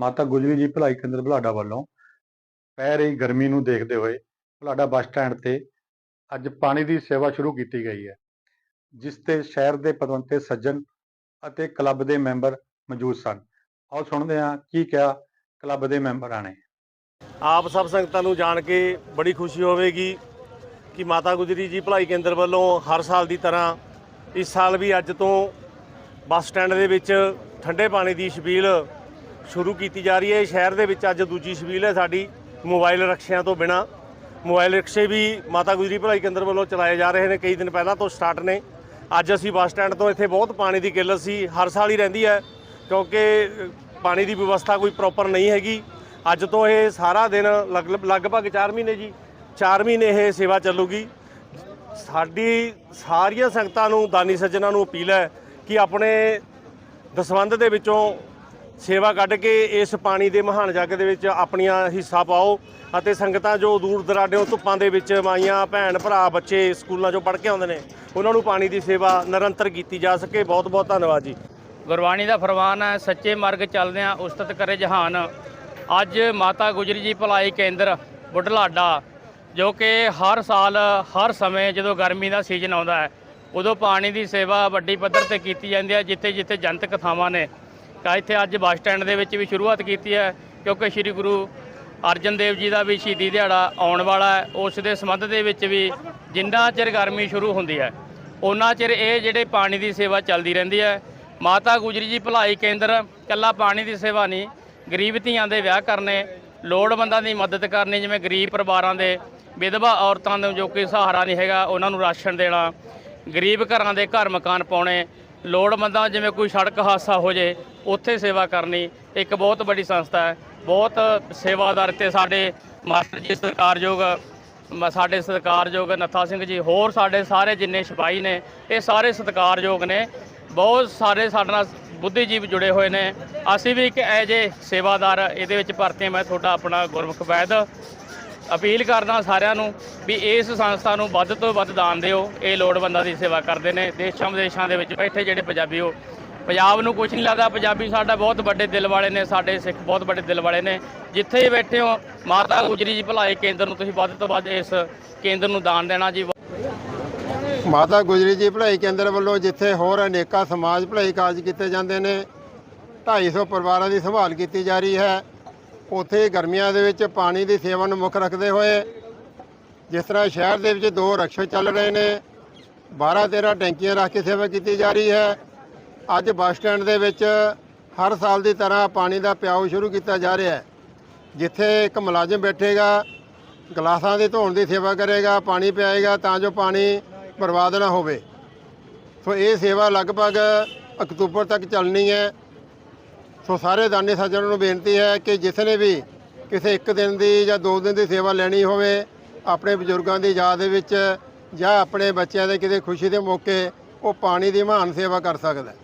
ਮਾਤਾ ਗੁਜਰੀ ਜੀ ਭਲਾਈ ਕੇਂਦਰ ਬੁਲਾਡਾ ਵੱਲੋਂ ਪੈ ਰਹੀ ਗਰਮੀ ਨੂੰ ਦੇਖਦੇ ਹੋਏ ਭਲਾਡਾ ਬੱਸ ਸਟੈਂਡ ਤੇ ਅੱਜ ਪਾਣੀ ਦੀ ਸੇਵਾ ਸ਼ੁਰੂ ਕੀਤੀ ਗਈ ਹੈ, ਜਿਸ ਤੇ ਸ਼ਹਿਰ ਦੇ ਪਤਵੰਤੇ ਸੱਜਣ ਅਤੇ ਕਲੱਬ ਦੇ ਮੈਂਬਰ ਮੌਜੂਦ ਸਨ। ਆਓ ਸੁਣਦੇ ਹਾਂ ਕੀ ਕਿਹਾ ਕਲੱਬ ਦੇ ਮੈਂਬਰਾਂ ਨੇ। ਆਪ ਸਭ ਸੰਗਤਾਂ ਨੂੰ ਜਾਣ ਕੇ ਬੜੀ ਖੁਸ਼ੀ ਹੋਵੇਗੀ ਕਿ ਮਾਤਾ ਗੁਜਰੀ ਜੀ ਭਲਾਈ ਕੇਂਦਰ ਵੱਲੋਂ ਹਰ ਸਾਲ ਦੀ ਤਰ੍ਹਾਂ ਇਸ ਸਾਲ ਵੀ ਅੱਜ ਤੋਂ ਬੱਸ ਸਟੈਂਡ ਦੇ ਵਿੱਚ ਠੰਡੇ ਪਾਣੀ ਦੀ ਛਬੀਲ ਸ਼ੁਰੂ ਕੀਤੀ ਜਾ ਰਹੀ ਹੈ। ਸ਼ਹਿਰ ਦੇ ਵਿੱਚ ਅੱਜ ਦੂਜੀ ਸਬੀਲ ਹੈ ਸਾਡੀ ਮੋਬਾਈਲ ਰਕਸ਼ਿਆਂ ਤੋਂ ਬਿਨਾ। ਮੋਬਾਈਲ ਰਿਕਸ਼ੇ ਵੀ ਮਾਤਾ ਗੁਜਰੀ ਭਲਾਈ ਕੇਂਦਰ ਵੱਲੋਂ ਚਲਾਏ ਜਾ ਰਹੇ ਨੇ, ਕਈ ਦਿਨ ਪਹਿਲਾਂ ਤੋਂ ਸਟਾਰਟ ਨੇ। ਅੱਜ ਅਸੀਂ ਬੱਸ ਸਟੈਂਡ ਤੋਂ ਇੱਥੇ ਬਹੁਤ ਪਾਣੀ ਦੀ ਕਿੱਲਤ ਸੀ ਹਰ ਸਾਲ ਹੀ ਰਹਿੰਦੀ ਹੈ, ਕਿਉਂਕਿ ਪਾਣੀ ਦੀ ਵਿਵਸਥਾ ਕੋਈ ਪ੍ਰੋਪਰ ਨਹੀਂ ਹੈਗੀ। ਅੱਜ ਤੋਂ ਇਹ ਸਾਰਾ ਦਿਨ ਲਗ- ਲਗਭਗ 4 ਮਹੀਨੇ ਜੀ 4 ਮਹੀਨੇ ਇਹ ਸੇਵਾ ਚੱਲੂਗੀ। ਸਾਡੀ ਸਾਰੀਆਂ ਸੰਗਤਾਂ ਨੂੰ, ਦਾਨੀ ਸੱਜਣਾ ਨੂੰ ਅਪੀਲ ਹੈ ਕਿ ਆਪਣੇ ਦਸਵੰਧ ਦੇ ਵਿੱਚੋਂ ਸੇਵਾ ਕੱਢ ਕੇ ਇਸ ਪਾਣੀ ਦੇ ਮਹਾਨ ਜੱਗ ਦੇ ਵਿੱਚ ਆਪਣੀਆਂ ਹਿੱਸਾ ਪਾਓ ਅਤੇ ਸੰਗਤਾਂ ਜੋ ਦੂਰ ਦਰਾਡਿਓਂ ਧੁੱਪਾਂ ਦੇ ਵਿੱਚ ਮਾਈਆਂ, ਭੈਣ, ਭਰਾ, ਬੱਚੇ ਸਕੂਲਾਂ 'ਚੋਂ ਪੜ੍ਹ ਕੇ ਆਉਂਦੇ ਨੇ, ਉਹਨਾਂ ਨੂੰ ਪਾਣੀ ਦੀ ਸੇਵਾ ਨਿਰੰਤਰ ਕੀਤੀ ਜਾ ਸਕੇ। ਬਹੁਤ ਬਹੁਤ ਧੰਨਵਾਦ ਜੀ। ਗੁਰਬਾਣੀ ਦਾ ਫਰਮਾਨ ਹੈ, ਸੱਚੇ ਮਾਰਗ ਚੱਲਦਿਆਂ ਉਸਤਤ ਕਰੇ ਜਹਾਨ। ਅੱਜ ਮਾਤਾ ਗੁਜਰੀ ਜੀ ਭਲਾਈ ਕੇਂਦਰ ਬੁਢਲਾਡਾ, ਜੋ ਕਿ ਹਰ ਸਾਲ, ਹਰ ਸਮੇਂ ਜਦੋਂ ਗਰਮੀ ਦਾ ਸੀਜ਼ਨ ਆਉਂਦਾ ਹੈ, ਉਦੋਂ ਪਾਣੀ ਦੀ ਸੇਵਾ ਵੱਡੀ ਪੱਧਰ ਤੇ ਕੀਤੀ ਜਾਂਦੀ ਹੈ ਜਿੱਥੇ ਜਿੱਥੇ ਜਨਤਕ ਥਾਵਾਂ ਨੇ। ਇੱਥੇ ਅੱਜ ਬੱਸ ਸਟੈਂਡ ਦੇ ਵਿੱਚ ਵੀ ਸ਼ੁਰੂਆਤ ਕੀਤੀ ਹੈ, ਕਿਉਂਕਿ ਸ੍ਰੀ ਗੁਰੂ ਅਰਜਨ ਦੇਵ ਜੀ ਦਾ ਵੀ ਸ਼ਹੀਦੀ ਦਿਹਾੜਾ ਆਉਣ ਵਾਲਾ ਹੈ, ਉਸ ਦੇ ਸੰਬੰਧ ਦੇ ਵਿੱਚ ਵੀ ਜਿੰਨਾ ਚਿਰ ਗਰਮੀ ਸ਼ੁਰੂ ਹੁੰਦੀ ਹੈ ਉਹਨਾਂ ਚਿਰ ਇਹ ਜਿਹੜੇ ਪਾਣੀ ਦੀ ਸੇਵਾ ਚੱਲਦੀ ਰਹਿੰਦੀ ਹੈ। ਮਾਤਾ ਗੁਜਰੀ ਜੀ, ਭਲਾਈ ਕੇਂਦਰ ਕੱਲਾ ਪਾਣੀ ਦੀ ਸੇਵਾ ਨਹੀਂ, ਗਰੀਬ ਧੀਆਂ ਦੇ ਵਿਆਹ ਕਰਨੇ, ਲੋੜਵੰਦਾਂ ਦੀ ਮਦਦ ਕਰਨੀ, ਜਿਵੇਂ ਗਰੀਬ ਪਰਿਵਾਰਾਂ ਦੇ ਵਿਧਵਾ ਔਰਤਾਂ ਨੂੰ ਜੋ ਕਿ ਸਹਾਰਾ ਨਹੀਂ ਹੈਗਾ, ਉਹਨਾਂ ਨੂੰ ਰਾਸ਼ਨ ਦੇਣਾ, ਗਰੀਬ ਘਰਾਂ ਦੇ ਘਰ ਮਕਾਨ ਪਾਉਣੇ ਲੋੜਵੰਦਾਂ ਜਿਵੇਂ ਕੋਈ ਸੜਕ ਹਾਦਸਾ ਹੋ ਜੇ, ਉੱਥੇ ਸੇਵਾ ਕਰਨੀ ਇੱਕ ਬਹੁਤ ਵੱਡੀ ਸੰਸਥਾ ਹੈ। ਬਹੁਤ ਸੇਵਾਦਾਰ ਤੇ ਸਾਡੇ ਮਾਸਟਰ ਜੀ, ਸਤਿਕਾਰਯੋਗ, ਮ- ਸਾਡੇ ਸਤਿਕਾਰਯੋਗ ਨੱਥਾ ਸਿੰਘ ਜੀ, ਹੋਰ ਸਾਡੇ ਸਾਰੇ ਜਿੰਨੇ ਸਿਪਾਹੀ ਨੇ, ਇਹ ਸਾਰੇ ਸਤਿਕਾਰਯੋਗ ਨੇ। ਬਹੁਤ ਸਾਰੇ ਸਾਡੇ ਨਾਲ ਬੁੱਧੀਜੀਵ ਜੁੜੇ ਹੋਏ ਨੇ। ਅਸੀਂ ਵੀ ਇੱਕ ਐਜੇ ਸੇਵਾਦਾਰ, ਇਹਦੇ ਵਿੱਚ ਭਰਤੀ ਮੈਂ ਤੁਹਾਡਾ ਆਪਣਾ ਗੁਰਮੁਖ ਵੈਦ। ਅਪੀਲ ਕਰਦਾ ਸਾਰਿਆਂ ਨੂੰ ਵੀ ਇਸ ਸੰਸਥਾ ਨੂੰ ਵੱਧ ਤੋਂ ਵੱਧ ਦਾਨ ਦਿਓ। ਇਹ ਲੋੜਵੰਦਾਂ ਦੀ ਸੇਵਾ ਕਰਦੇ ਨੇ। ਦੇਸ਼ਾਂ ਵਿਦੇਸ਼ਾਂ ਦੇ ਵਿੱਚ ਬੈਠੇ ਜਿਹੜੇ ਪੰਜਾਬੀ ਹੋ ਪੰਜਾਬ ਨੂੰ ਕੁਝ ਨਹੀਂ ਲੱਗਦਾ। ਪੰਜਾਬੀ ਸਾਡਾ ਬਹੁਤ ਵੱਡੇ ਦਿਲ ਵਾਲੇ ਨੇ, ਸਾਡੇ ਸਿੱਖ ਬਹੁਤ ਵੱਡੇ ਦਿਲ ਵਾਲੇ ਨੇ। ਜਿੱਥੇ ਹੀ ਬੈਠੇ ਹੋ, ਮਾਤਾ ਗੁਜਰੀ ਜੀ ਭਲਾਈ ਕੇਂਦਰ ਨੂੰ ਤੁਸੀਂ ਵੱਧ ਤੋਂ ਵੱਧ ਇਸ ਕੇਂਦਰ ਨੂੰ ਦਾਨ ਦੇਣਾ ਜੀ। ਮਾਤਾ ਗੁਜਰੀ ਜੀ ਭਲਾਈ ਕੇਂਦਰ ਵੱਲੋਂ ਜਿੱਥੇ ਹੋਰ ਅਨੇਕਾਂ ਸਮਾਜ ਭਲਾਈ ਕਾਰਜ ਕੀਤੇ ਜਾਂਦੇ ਨੇ 250 ਪਰਿਵਾਰਾਂ ਦੀ ਸੰਭਾਲ ਕੀਤੀ ਜਾ ਰਹੀ ਹੈ। ਉੱਥੇ ਗਰਮੀਆਂ ਦੇ ਵਿੱਚ ਪਾਣੀ ਦੀ ਸੇਵਾ ਨੂੰ ਮੁੱਖ ਰੱਖਦੇ ਹੋਏ ਜਿਸ ਤਰ੍ਹਾਂ ਸ਼ਹਿਰ ਦੇ ਵਿੱਚ ਦੋ ਰਕਸ਼ੇ ਚੱਲ ਰਹੇ ਨੇ 12 13 ਟੈਂਕੀਆਂ ਰੱਖ ਕੇ ਸੇਵਾ ਕੀਤੀ ਜਾ ਰਹੀ ਹੈ। ਅੱਜ ਬੱਸ ਸਟੈਂਡ ਦੇ ਵਿੱਚ ਹਰ ਸਾਲ ਦੀ ਤਰ੍ਹਾਂ ਪਾਣੀ ਦਾ ਪਿਆਉ ਸ਼ੁਰੂ ਕੀਤਾ ਜਾ ਰਿਹਾ ਹੈ, ਜਿੱਥੇ ਇੱਕ ਮੁਲਾਜ਼ਮ ਬੈਠੇਗਾ, ਗਲਾਸਾਂ ਦੇ ਧੋਣ ਦੀ ਸੇਵਾ ਕਰੇਗਾ, ਪਾਣੀ ਪਿਆਏਗਾ ਤਾਂ ਜੋ ਪਾਣੀ ਬਰਬਾਦ ਨਾ ਹੋਵੇ। ਸੋ ਇਹ ਸੇਵਾ ਲਗਭਗ ਅਕਤੂਬਰ ਤੱਕ ਚੱਲਣੀ ਹੈ। ਸੋ ਸਾਰੇ ਦਾਨੀ ਸੱਜਣਾਂ ਨੂੰ ਬੇਨਤੀ ਹੈ ਕਿ ਜਿਸ ਨੇ ਵੀ ਕਿਸੇ ਇੱਕ ਦਿਨ ਦੀ ਜਾਂ ਦੋ ਦਿਨ ਦੀ ਸੇਵਾ ਲੈਣੀ ਹੋਵੇ, ਆਪਣੇ ਬਜ਼ੁਰਗਾਂ ਦੀ ਯਾਦ ਦੇ ਵਿੱਚ ਜਾਂ ਆਪਣੇ ਬੱਚਿਆਂ ਦੇ ਕਿਤੇ ਖੁਸ਼ੀ ਦੇ ਮੌਕੇ ਉਹ ਪਾਣੀ ਦੀ ਮਹਾਨ ਸੇਵਾ ਕਰ ਸਕਦਾ ਹੈ।